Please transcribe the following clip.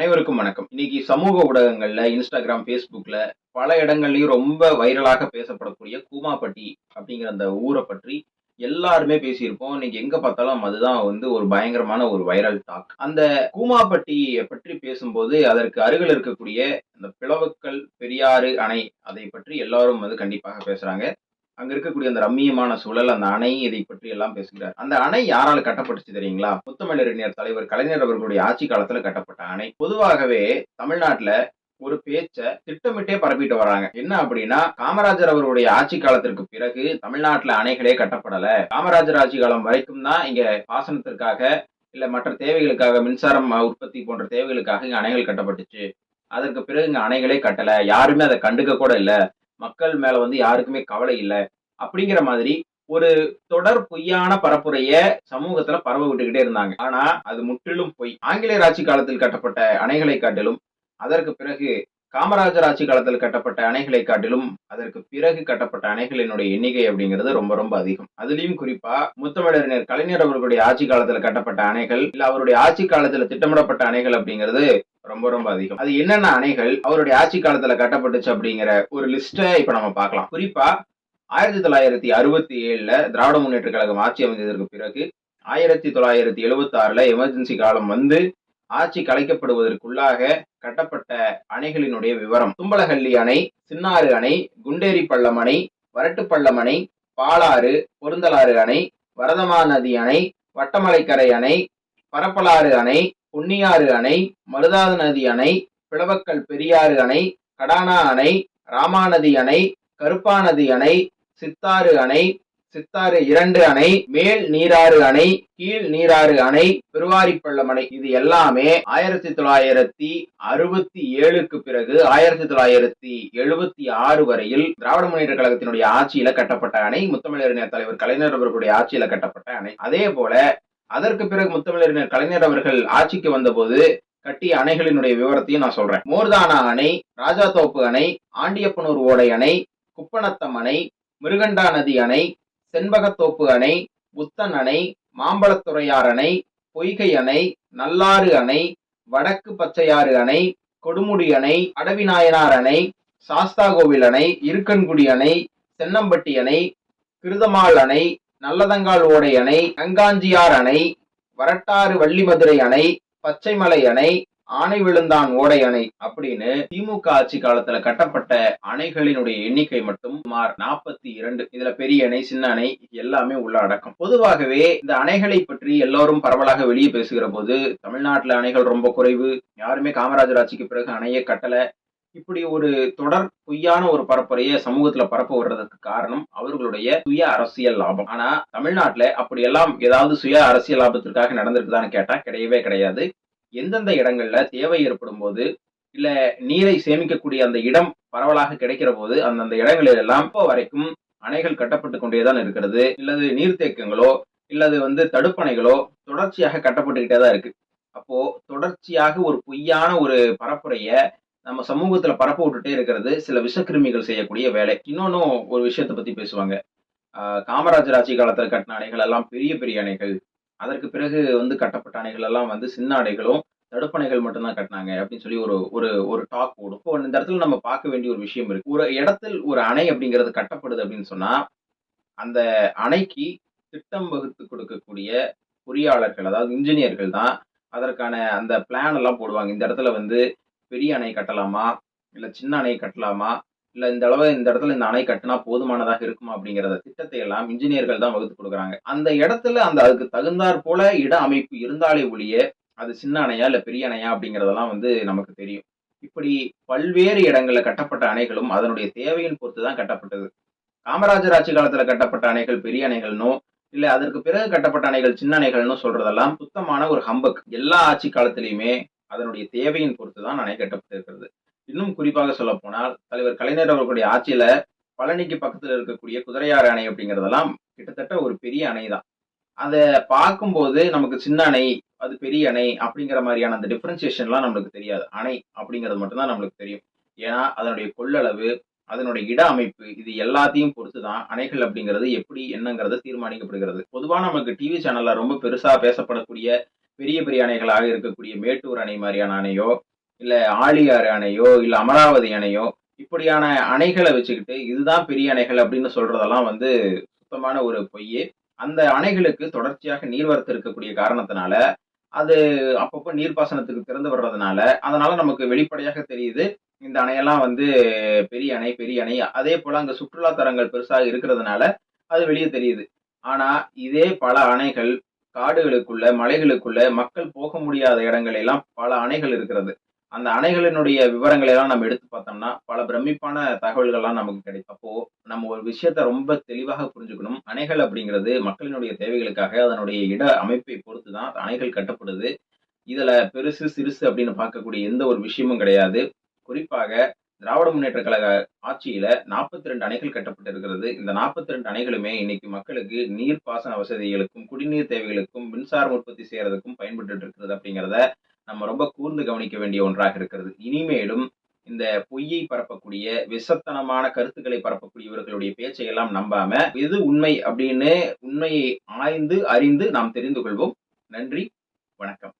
அனைவருக்கும் வணக்கம். இன்னைக்கு சமூக ஊடகங்கள்ல இன்ஸ்டாகிராம் ஃபேஸ்புக்ல பல இடங்கள்லயும் ரொம்ப வைரலாக பேசப்படக்கூடிய கூமாப்பட்டி அப்படிங்கிற அந்த ஊரை பற்றி எல்லாருமே பேசியிருப்போம். இன்னைக்கு எங்க பார்த்தாலும் அதுதான் வந்து ஒரு பயங்கரமான ஒரு வைரல் டாக் அந்த கூமாப்பட்டியை பற்றி பேசும்போது அதற்கு அருகில் இருக்கக்கூடிய அந்த பிளவுக்கல் பெரியாறு அணை அதை பற்றி எல்லாரும் வந்து கண்டிப்பாக பேசுறாங்க. அங்க இருக்கக்கூடிய அந்த ரம்மியமான சூழல் அந்த அணை இதை பற்றி எல்லாம் பேசுகிறார். அந்த அணை யாரால கட்டப்பட்டுச்சு தெரியுங்களா? முத்தமிழறிஞர் தலைவர் கலைஞர் அவர்களுடைய ஆட்சி காலத்துல கட்டப்பட்ட அணை. பொதுவாகவே தமிழ்நாட்டுல ஒரு பேச்ச திட்டமிட்டே பரப்பிட்டு வராங்க. என்ன அப்படின்னா காமராஜர் அவருடைய ஆட்சி காலத்திற்கு பிறகு தமிழ்நாட்டுல அணைகளே கட்டப்படல. காமராஜர் ஆட்சி காலம் வரைக்கும் தான் இங்க பாசனத்திற்காக இல்ல மற்ற தேவைகளுக்காக மின்சாரம் உற்பத்தி போன்ற தேவைகளுக்காக இங்க அணைகள் கட்டப்பட்டுச்சு. அதற்கு பிறகு இங்க அணைகளே கட்டல. யாருமே அதை கண்டுக்க கூட இல்லை. மக்கள் மேல வந்து யாருக்குமே கவலை இல்லை அப்படிங்கிற மாதிரி ஒரு தொடர் பொய்யான பரப்புரைய சமூகத்துல பரவ விட்டுக்கிட்டே இருந்தாங்க. ஆனா அது முற்றிலும் பொய். ஆங்கிலேயர் ஆட்சி காலத்தில் கட்டப்பட்ட அணைகளை காட்டிலும் அதற்கு பிறகு காமராஜர் ஆட்சி காலத்தில் கட்டப்பட்ட அணைகளை காட்டிலும் அதற்கு பிறகு கட்டப்பட்ட அணைகளினுடைய எண்ணிக்கை அப்படிங்கிறது ரொம்ப ரொம்ப அதிகம். அதுலயும் குறிப்பா முத்தமிழறிஞர் கலைஞர் அவர்களுடைய ஆட்சி காலத்தில் கட்டப்பட்ட அணைகள் இல்ல அவருடைய ஆட்சி காலத்துல திட்டமிடப்பட்ட அணைகள் அப்படிங்கிறது ரொம்ப ரொம்ப அதிகம். அது என்னென்ன அணைகள் அவருடைய ஆட்சி காலத்துல கட்டப்பட்டுச்சு அப்படிங்கிற ஒரு லிஸ்ட இப்ப நம்ம பார்க்கலாம். குறிப்பா ஆயிரத்தி தொள்ளாயிரத்தி அறுபத்தி ஏழுல திராவிட முன்னேற்ற கழகம் ஆட்சி அமைந்ததற்கு பிறகு ஆயிரத்தி தொள்ளாயிரத்தி எழுபத்தி ஆறுல எமர்ஜென்சி காலம் வந்து ஆட்சி கலைக்கப்படுவதற்குள்ளாக கட்டப்பட்ட அணைகளினுடைய விவரம். தும்பலஹள்ளி அணை சின்னாறு அணை குண்டேரி பள்ளம் அணை வரட்டுப்பள்ளம் அணை பாலாறு பொருந்தலாறு அணை வரதமா நதி அணை வட்டமலைக்கரை அணை பரப்பலாறு அணை பொன்னியாறு அணை மருதாத நதி அணை பிளவக்கல் பெரியாறு அணை கடானா அணை ராமாநதி அணை கருப்பாநதி அணை சித்தாறு அணை சித்தாறு இரண்டு அணை மேல் நீராறு அணை கீழ் நீராறு அணை பெருவாரிப்பள்ளம் அணை இது எல்லாமே ஆயிரத்தி தொள்ளாயிரத்தி அறுபத்தி ஏழுக்கு பிறகு ஆயிரத்தி தொள்ளாயிரத்தி எழுபத்தி ஆறு வரையில் திராவிட முன்னேற்ற கழகத்தினுடைய ஆட்சியில கட்டப்பட்ட அணை முத்தமிழறிஞர் தலைவர் கலைஞர் அவர்களுடைய ஆட்சியில கட்டப்பட்ட அணை. அதே போல அதற்கு பிறகு முத்தமிழறிஞர் கலைஞர் அவர்கள் ஆட்சிக்கு வந்தபோது கட்டிய அணைகளினுடைய விவரத்தையும் நான் சொல்றேன். மோர்தானா அணை ராஜாத்தோப்பு அணை ஆண்டியப்பனூர் ஓடை அணை குப்பநத்தம் அணை மிருகண்டா நதி அணை செண்பகத்தோப்பு அணை புத்தன் அணை மாம்பழத்துறையார் அணை பொய்கை அணை நல்லாறு அணை வடக்கு பச்சையாறு அணை கொடுமுடி அணை அடவிநாயனார் அணை சாஸ்தாகோவில் அணை இருக்கன்குடி அணை சென்னம்பட்டி அணை கிருதமால் அணை நல்லதங்கால் ஓடை அணை அங்காஞ்சியார் அணை வரட்டாறு வள்ளிமதுரை அணை பச்சைமலை அணை ஆணை விழுந்தான் ஓடை அணை அப்படின்னு திமுக ஆட்சி காலத்துல கட்டப்பட்ட அணைகளினுடைய எண்ணிக்கை மட்டும் சுமார் நாற்பத்தி இரண்டு. இதுல பெரிய அணை சின்ன அணை எல்லாமே உள்ள அடக்கம். பொதுவாகவே இந்த அணைகளை பற்றி எல்லாரும் பரவலாக வெளியே பேசுகிற போது தமிழ்நாட்டுல அணைகள் ரொம்ப குறைவு. யாருமே காமராஜர் ஆட்சிக்கு பிறகு அணையை கட்டல. இப்படி ஒரு தொடர் பொய்யான ஒரு பரப்புரையை சமூகத்துல பரப்ப விடுறதுக்கு காரணம் அவர்களுடைய சுய அரசியல் லாபம். ஆனா தமிழ்நாட்டுல அப்படி எல்லாம் ஏதாவது சுய அரசியல் லாபத்திற்காக நடந்திருக்குதான்னு கேட்டா கிடையவே கிடையாது. எந்தெந்த இடங்கள்ல தேவை ஏற்படும் போது இல்ல நீரை சேமிக்கக்கூடிய அந்த இடம் பரவலாக கிடைக்கிற போது அந்தந்த இடங்களில் எல்லாம் இப்போ வரைக்கும் அணைகள் கட்டப்பட்டு கொண்டேதான் இருக்கிறது. இல்லது நீர்த்தேக்கங்களோ இல்லது வந்து தடுப்பணைகளோ தொடர்ச்சியாக கட்டப்பட்டுக்கிட்டே தான் இருக்கு. அப்போ தொடர்ச்சியாக ஒரு பொய்யான ஒரு பரப்புரைய நம்ம சமூகத்துல பரப்ப விட்டுட்டே இருக்கிறது சில விஷக்கிருமிகள் செய்யக்கூடிய வேலை. இன்னொன்னும் ஒரு விஷயத்தை பத்தி பேசுவாங்க. காமராஜர் ஆட்சி காலத்துல கட்டின அணைகள் எல்லாம் பெரிய பெரிய அணைகள். அதற்கு பிறகு வந்து கட்டப்பட்ட அணைகள் எல்லாம் வந்து சின்ன அணைகளும் தடுப்பணைகள் மட்டும்தான் கட்டினாங்க அப்படின்னு சொல்லி ஒரு ஒரு ஒரு டாக் ஓடும். இப்போ இந்த இடத்துல நம்ம பார்க்க வேண்டிய ஒரு விஷயம் இருக்கு. ஒரு இடத்தில் ஒரு அணை அப்படிங்கிறது கட்டப்படுது அப்படின்னு சொன்னா அந்த அணைக்கு திட்டம் வகுத்து கொடுக்கக்கூடிய பொறியாளர்கள் அதாவது இன்ஜினியர்கள் தான் அதற்கான அந்த பிளான் எல்லாம் போடுவாங்க. இந்த இடத்துல வந்து பெரிய அணை கட்டலாமா? இல்லை சின்ன அணை கட்டலாமா? இல்ல இந்த அளவு இந்த இடத்துல இந்த அணை கட்டினா போதுமானதாக இருக்குமா அப்படிங்கிறத திட்டத்தை எல்லாம் இன்ஜினியர்கள் தான் வகுத்து கொடுக்குறாங்க. அந்த இடத்துல அந்த அதுக்கு தகுந்தாற் போல இட அமைப்பு இருந்தாலே ஒழிய அது சின்ன அணையா இல்ல பெரிய அணையா அப்படிங்கறதெல்லாம் வந்து நமக்கு தெரியும். இப்படி பல்வேறு இடங்கள்ல கட்டப்பட்ட அணைகளும் அதனுடைய தேவையின் பொறுத்து தான் கட்டப்பட்டது. காமராஜர் ஆட்சி காலத்துல கட்டப்பட்ட அணைகள் பெரிய அணைகள்னோ இல்ல அதற்கு பிறகு கட்டப்பட்ட அணைகள் சின்ன அணைகள்னு சொல்றதெல்லாம் சுத்தமான ஒரு ஹம்பக் எல்லா ஆட்சி காலத்திலையுமே அதனுடைய தேவையின் பொறுத்து தான் அணை கட்டப்பட்டிருக்கிறது. இன்னும் குறிப்பாக சொல்ல போனால் தலைவர் கலைஞர் அவர்களுடைய ஆட்சியில பழனிக்கு பக்கத்துல இருக்கக்கூடிய குதிரையாறு அணை அப்படிங்கறதெல்லாம் கிட்டத்தட்ட ஒரு பெரிய அணை தான் அதை பார்க்கும்போது நமக்கு சின்ன அணை அது பெரிய அணை அப்படிங்கிற மாதிரியான அந்த டிஃபரன்சியேஷன்லாம் நம்மளுக்கு தெரியாது. அணை அப்படிங்கிறது மட்டும்தான் நம்மளுக்கு தெரியும். ஏன்னா அதனுடைய கொள்ளளவு அதனுடைய இட அமைப்பு இது எல்லாத்தையும் பொறுத்து தான் அணைகள் அப்படிங்கிறது எப்படி என்னங்கிறது தீர்மானிக்கப்படுகிறது. பொதுவாக நமக்கு டிவி சேனல்ல ரொம்ப பெருசா பேசப்படக்கூடிய பெரிய பெரிய அணைகளாக இருக்கக்கூடிய மேட்டூர் அணை மாதிரியான அணையோ இல்லை ஆழியாறு அணையோ இல்லை அமராவதி அணையோ இப்படியான அணைகளை வச்சுக்கிட்டு இதுதான் பெரிய அணைகள் அப்படின்னு சொல்றதெல்லாம் வந்து சுத்தமான ஒரு பொய்யே. அந்த அணைகளுக்கு தொடர்ச்சியாக நீர்வரத்து இருக்கக்கூடிய காரணத்தினால அது அப்பப்போ நீர்ப்பாசனத்துக்கு திறந்து வர்றதுனால அதனால நமக்கு வெளிப்படையாக தெரியுது இந்த அணையெல்லாம் வந்து பெரிய அணை பெரிய அணை. அதே போல அங்க சுற்றுலா தரங்கள் பெருசாக இருக்கிறதுனால அது வெளியே தெரியுது. ஆனா இதே பல அணைகள் காடுகளுக்குள்ள மலைகளுக்குள்ள மக்கள் போக முடியாத இடங்கள் எல்லாம் பல அணைகள் இருக்கிறது. அந்த அணைகளினுடைய விவரங்களை எல்லாம் நம்ம எடுத்து பார்த்தோம்னா பல பிரமிப்பான தகவல்கள்லாம் நமக்கு கிடைக்கும். அப்போ நம்ம ஒரு விஷயத்த ரொம்ப தெளிவாக புரிஞ்சுக்கணும். அணைகள் அப்படிங்கிறது மக்களினுடைய தேவைகளுக்காக அதனுடைய இட அமைப்பை பொறுத்து தான் அணைகள் கட்டப்படுது. இதுல பெருசு சிறுசு அப்படின்னு பார்க்கக்கூடிய எந்த ஒரு விஷயமும் கிடையாது. குறிப்பாக திராவிட முன்னேற்ற கழக ஆட்சியில 42 ரெண்டு அணைகள் கட்டப்பட்டிருக்கிறது. இந்த 42 ரெண்டு அணைகளுமே இன்னைக்கு மக்களுக்கு நீர்ப்பாசன வசதிகளுக்கும் குடிநீர் தேவைகளுக்கும் மின்சாரம் உற்பத்தி செய்யறதுக்கும் பயன்பட்டு இருக்கிறது அப்படிங்கிறத நம்ம ரொம்ப கூர்ந்து கவனிக்க வேண்டிய ஒன்றாக இருக்கிறது. இனிமேலும் இந்த பொய்யை பரப்பக்கூடிய விஷத்தனமான கருத்துக்களை பரப்பக்கூடியவர்களுடைய பேச்சை எல்லாம் நம்பாம எது உண்மை அப்படின்னு உண்மையை ஆய்ந்து அறிந்து நாம் தெரிந்து கொள்வோம். நன்றி வணக்கம்.